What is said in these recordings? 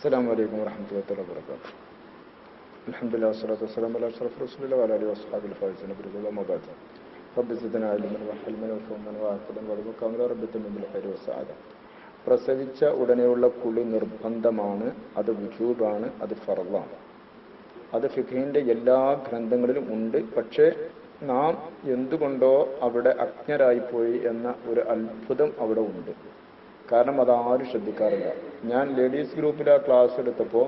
السلام عليكم ورحمة الله تعالى وبركاته الحمد لله والصلاة والسلام على أشرف رسول الله وعلى آله وأصحابه الفائزين برضا الله وما بعد رب زدنا علما وحلما وفهما وعقلا ورزقا من رب من بالخير والسعادة പ്രസവിച്ച ഉടനെയുള്ള കുളി നിർബന്ധമാണ് അത് വുജൂബാണ് അത് ഫറലാണ് അത് ഫിഖിന്റെ എല്ലാ ഗ്രന്ഥങ്ങളിലും ഉണ്ട് പക്ഷേ നാം എന്തുകൊണ്ടോ അവിടെ അജ്ഞരായിപ്പോയി എന്ന ഒരു അത്ഭുതം അവിടെ ഉണ്ട് കാരണം അതാരും ശ്രദ്ധിക്കാറില്ല. ഞാൻ ലേഡീസ് ഗ്രൂപ്പിൽ ആ ക്ലാസ് എടുത്തപ്പോൾ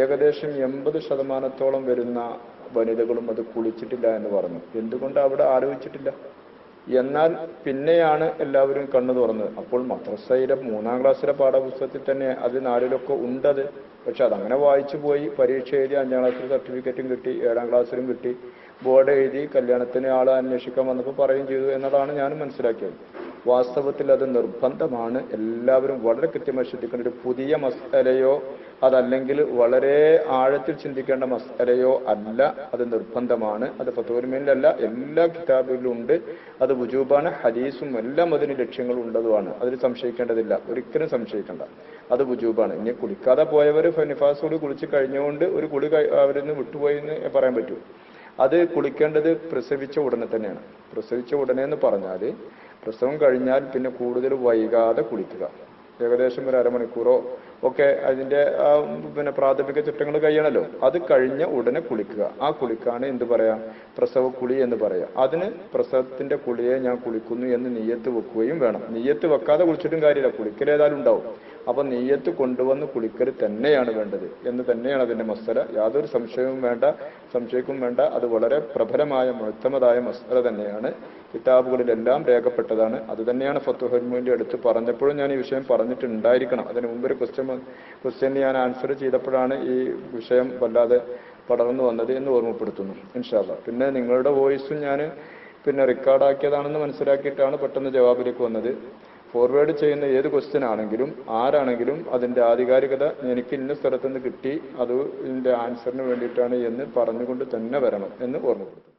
ഏകദേശം എൺപത് ശതമാനത്തോളം വരുന്ന വനിതകളും അത് കുളിച്ചിട്ടില്ല എന്ന് പറഞ്ഞു. എന്തുകൊണ്ട് അവിടെ ആലോചിച്ചിട്ടില്ല എന്നാൽ പിന്നെയാണ് എല്ലാവരും കണ്ണു തുറന്നത്. അപ്പോൾ മദ്രസയിലെ മൂന്നാം ക്ലാസ്സിലെ പാഠപുസ്തകത്തിൽ തന്നെ അത് നാലിലൊക്കെ ഉണ്ടത്. പക്ഷെ അതങ്ങനെ വായിച്ചു പോയി. പരീക്ഷ എഴുതി അഞ്ചാം ക്ലാസ്സിൽ സർട്ടിഫിക്കറ്റും കിട്ടി ഏഴാം ക്ലാസ്സിലും കിട്ടി. ബോർഡ് എഴുതി കല്യാണത്തിന് ആൾ അന്വേഷിക്കാൻ വന്നപ്പോൾ പറയുകയും ചെയ്തു എന്നതാണ് ഞാൻ മനസ്സിലാക്കിയത്. വാസ്തവത്തിൽ അത് നിർബന്ധമാണ്. എല്ലാവരും വളരെ കൃത്യമായി ശ്രദ്ധിക്കേണ്ട ഒരു പുതിയ മസാലയോ അതല്ലെങ്കിൽ വളരെ ആഴത്തിൽ ചിന്തിക്കേണ്ട മസാലയോ അല്ല. അത് നിർബന്ധമാണ്. അത് ഫത്തോരുമേനിലല്ല എല്ലാ കിതാബിലും ഉണ്ട് അത് വുജൂബാണ് ഹദീസും എല്ലാം അതിന് ലക്ഷ്യങ്ങൾ ഉള്ളതുമാണ്. അതിൽ സംശയിക്കേണ്ടതില്ല. ഒരിക്കലും സംശയിക്കേണ്ട. അത് വുജൂബാണ്. ഇനി കുളിക്കാതെ പോയവർ ഫനിഫാസോട് കുളിച്ച് കഴിഞ്ഞുകൊണ്ട് ഒരു കുളി അവരിൽ അവരിന്ന് വിട്ടുപോയി എന്ന് പറയാൻ പറ്റൂ. അത് കുളിക്കേണ്ടത് പ്രസവിച്ച ഉടനെ തന്നെയാണ്. പ്രസവിച്ച ഉടനെ എന്ന് പറഞ്ഞാൽ പ്രസവം കഴിഞ്ഞാൽ പിന്നെ കൂടുതൽ വൈകാതെ കുളിക്കുക. ഏകദേശം ഒരു അരമണിക്കൂറോ ഒക്കെ അതിന്റെ പിന്നെ പ്രാഥമിക ചുറ്റങ്ങൾ കഴിയണല്ലോ. അത് കഴിഞ്ഞ ഉടനെ കുളിക്കുക. ആ കുളിക്കാണ് എന്ത് പറയാ? പ്രസവ കുളി എന്ന് പറയാം. അതിന് പ്രസവത്തിന്റെ കുളിയെ ഞാൻ കുളിക്കുന്നു എന്ന് നീയത്ത് വെക്കുകയും വേണം. നീയത്ത് വെക്കാതെ കുളിച്ചിട്ടും കാര്യമില്ല. കുളിക്കൽ ഏതായാലും ഉണ്ടാവും. അപ്പൊ നെയ്യത്ത് കൊണ്ടുവന്ന് കുളിക്കൽ തന്നെയാണ് വേണ്ടത്. എന്ന് തന്നെയാണ് അതിന്റെ മസ്തല യാതൊരു സംശയവും വേണ്ട. സംശയക്കും വേണ്ട. അത് വളരെ പ്രബലമായ മുഴുത്തമതായ മസ്തല തന്നെയാണ്. കിതാബുകളിലെല്ലാം രേഖപ്പെട്ടതാണ്. അത് തന്നെയാണ് ഫത്തുഹൽമുവിന്റെ അടുത്ത് പറഞ്ഞപ്പോഴും ഞാൻ ഈ വിഷയം പറഞ്ഞിട്ടുണ്ടായിരിക്കണം. അതിന് മുമ്പ് ഒരു ക്വസ്റ്റ്യൻ ക്വസ്റ്റ്യൻ ഞാൻ ആൻസർ ചെയ്തപ്പോഴാണ് ഈ വിഷയം വല്ലാതെ പടർന്നു വന്നത് എന്ന് ഓർമ്മപ്പെടുത്തുന്നു ഇൻഷാല്ല പിന്നെ നിങ്ങളുടെ വോയിസും ഞാൻ പിന്നെ റെക്കോർഡാക്കിയതാണെന്ന് മനസ്സിലാക്കിയിട്ടാണ് പെട്ടെന്ന് ജവാബിലേക്ക് വന്നത്. ഫോർവേഡ് ചെയ്യുന്ന ഏത് ക്വസ്റ്റ്യൻ ആണെങ്കിലും ആരാണെങ്കിലും അതിന്റെ ആധികാരികത എനിക്ക് ഇന്ന സ്ഥലത്തുനിന്ന് കിട്ടി അത് ഇതിന്റെ ആൻസറിന് വേണ്ടിയിട്ടാണ് എന്ന് പറഞ്ഞുകൊണ്ട് തന്നെ വരണം എന്ന് ഓർമ്മപ്പെടുത്തുന്നു.